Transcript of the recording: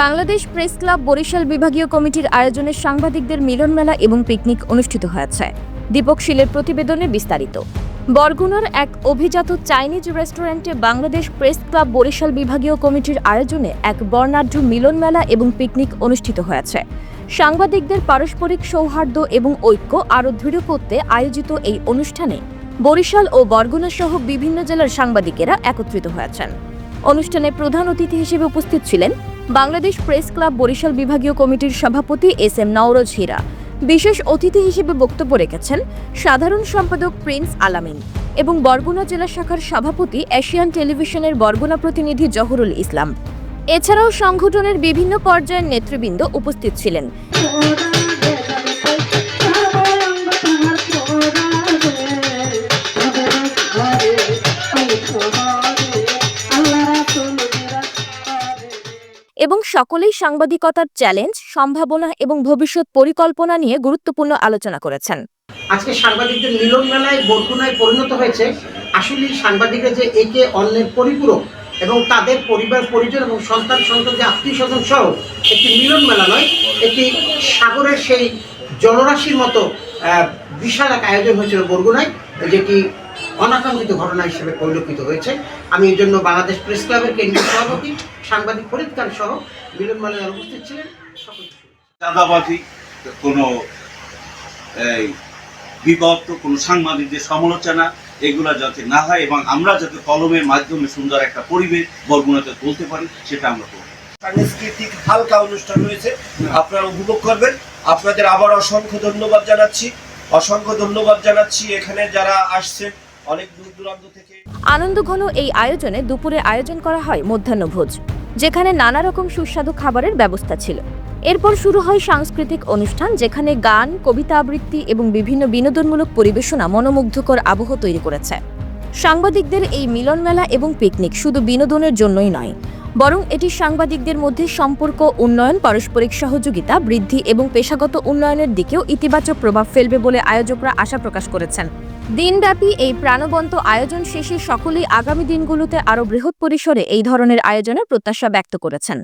Bangladesh press club Barishal বিভাগীয় কমিটির আয়োজনে সাংবাদিকদের মিলন মেলা এবং পিকনিক অনুষ্ঠিত হয়েছে। দীপক শীলের প্রতিবেদনে বিস্তারিত। বরগুনার এক অভিজাত চাইনিজ রেস্টুরেন্টে বাংলাদেশ প্রেস ক্লাব বরিশাল বিভাগীয় কমিটির আয়োজনে এক বর্ণাঢ্য মিলন মেলা এবং পিকনিক অনুষ্ঠিত হয়েছে। সাংবাদিকদের পারস্পরিক সৌহার্দ্য এবং ঐক্য আরও দৃঢ় করতে আয়োজিত এই অনুষ্ঠানে বরিশাল ও বরগুনা সহ বিভিন্ন জেলার সাংবাদিকেরা একত্রিত হয়েছেন। অনুষ্ঠানে প্রধান অতিথি হিসেবে উপস্থিত ছিলেন বাংলাদেশ প্রেস ক্লাব বরিশাল বিভাগীয় কমিটির সভাপতি এস এম নওরজ হীরা। বিশেষ অতিথি হিসেবে বক্তব্য রেখেছেন সাধারণ সম্পাদক প্রিন্স আলামিন এবং বরগুনা জেলা শাখার সভাপতি এশিয়ান টেলিভিশনের বরগুনা প্রতিনিধি জহুরুল ইসলাম। এছাড়াও সংগঠনের বিভিন্ন পর্যায়ের নেতৃবৃন্দ উপস্থিত ছিলেন। এবং সকলেই সাংবাদিকতার চ্যালেঞ্জ সম্ভাবনা এবং ভবিষ্যৎ পরিকল্পনা নিয়ে গুরুত্বপূর্ণ আলোচনা করেছেন। আজকে সাংবাদিকদের মিলন মেলায় বরগুনায় পরিণত হয়েছে। আসলে সাংবাদিকরা যে একে অন্যের পরিপূরক এবং তাদের পরিবার, পরিজন এবং সন্তান সন্তানদের আত্মীয় স্বজন সহ একটি মিলন মেলা নয়, একটি সাগরের সেই জলরাশির মতো বিশাল এক আয়োজন হয়েছিল বরগুনায়, যেটি অনাকাঙ্ক্ষিত ঘটনা হিসেবে পরিলক্ষিত হয়েছে। আমি এই জন্য বাংলাদেশ প্রেস ক্লাবের কেন্দ্রীয় সভাপতি সাংবাদিক ফরিদ খান সহ মিলন মেলায় উপস্থিত ছিলেন। চাঁদাবাজি কোনো এই বিপদ কোনো সাংবাদিকদের সমালোচনা এগুলা যাতে না হয় এবং আমরা যাতে কলমের মাধ্যমে সুন্দর একটা পরিবেশ বরগুনাতে তুলতে পারি সেটা আমরা করব। সাংস্কৃতিক হালকা অনুষ্ঠান রয়েছে আপনারা উপভোগ করবেন। আপনাদের আবার অসংখ্য ধন্যবাদ জানাচ্ছি। অসংখ্য ধন্যবাদ জানাচ্ছি এখানে যারা আসছেন। দূরান্ত থেকে। আনন্দঘন এই আয়োজনে দুপুরে আয়োজন করা হয় মধ্যাহ্নভোজ, যেখানে নানা রকম সুস্বাদু খাবারের ব্যবস্থা ছিল। এরপর শুরু হয় সাংস্কৃতিক অনুষ্ঠান, যেখানে গান, কবিতা আবৃত্তি এবং বিভিন্ন বিনোদনমূলক পরিবেশনা মনোমুগ্ধকর আবহ তৈরি করেছে। সাংবাদিকদের এই মিলন মেলা এবং পিকনিক শুধু বিনোদনের জন্যই নয়, বরং এটি সাংবাদিকদের মধ্যে সম্পর্ক, উন্নয়ন, পারস্পরিক সহযোগিতা, বৃদ্ধি এবং পেশাগত উন্নয়নের দিকেও ইতিবাচক প্রভাব ফেলবে বলে আয়োজকরা আশা প্রকাশ করেছেন। দিনব্যাপী এই প্রাণবন্ত আয়োজন শেষে সকলেই আগামী দিনগুলোতে আরও বৃহৎ পরিসরে এই ধরনের আয়োজনের প্রত্যাশা ব্যক্ত করেছেন।